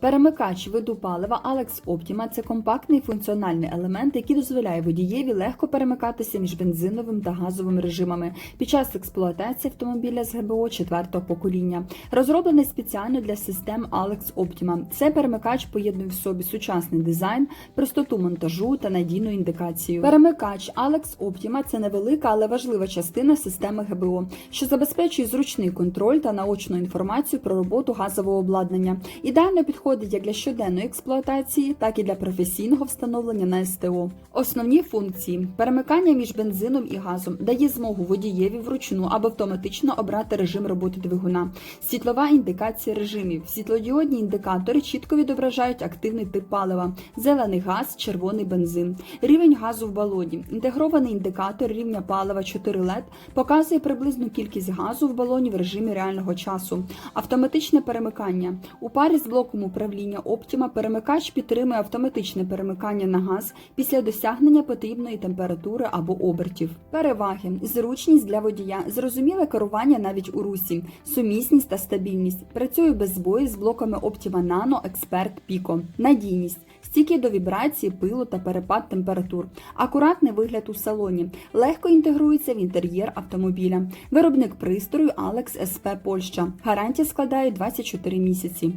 Перемикач виду палива Alex Optima – це компактний функціональний елемент, який дозволяє водієві легко перемикатися між бензиновим та газовим режимами під час експлуатації автомобіля з ГБО четвертого покоління. Розроблений спеціально для систем Alex Optima. Цей перемикач поєднує в собі сучасний дизайн, простоту монтажу та надійну індикацію. Перемикач Alex Optima – це невелика, але важлива частина системи ГБО, що забезпечує зручний контроль та наочну інформацію про роботу газового обладнання. Ідеально підходить як для щоденної експлуатації, так і для професійного встановлення на СТО. Основні функції: перемикання між бензином і газом дає змогу водієві вручну або автоматично обрати режим роботи двигуна. Світлова індикація режимів. Світлодіодні індикатори чітко відображають активний тип палива: зелений газ, червоний бензин. Рівень газу в балоні. Інтегрований індикатор рівня палива 4 LED показує приблизну кількість газу в балоні в режимі реального часу. Автоматичне перемикання. У парі з блоком управління Optima перемикач підтримує автоматичне перемикання на газ після досягнення потрібної температури або обертів. Переваги: зручність для водія, зрозуміле керування навіть у русі, сумісність та стабільність. Працює без збоїв з блоками Optima Nano Expert Pico. Надійність. Стійкі до вібрації, пилу та перепад температур, акуратний вигляд у салоні, легко інтегрується в інтер'єр автомобіля. Виробник пристрою Alex SP Польща. Гарантія складає 24 місяці.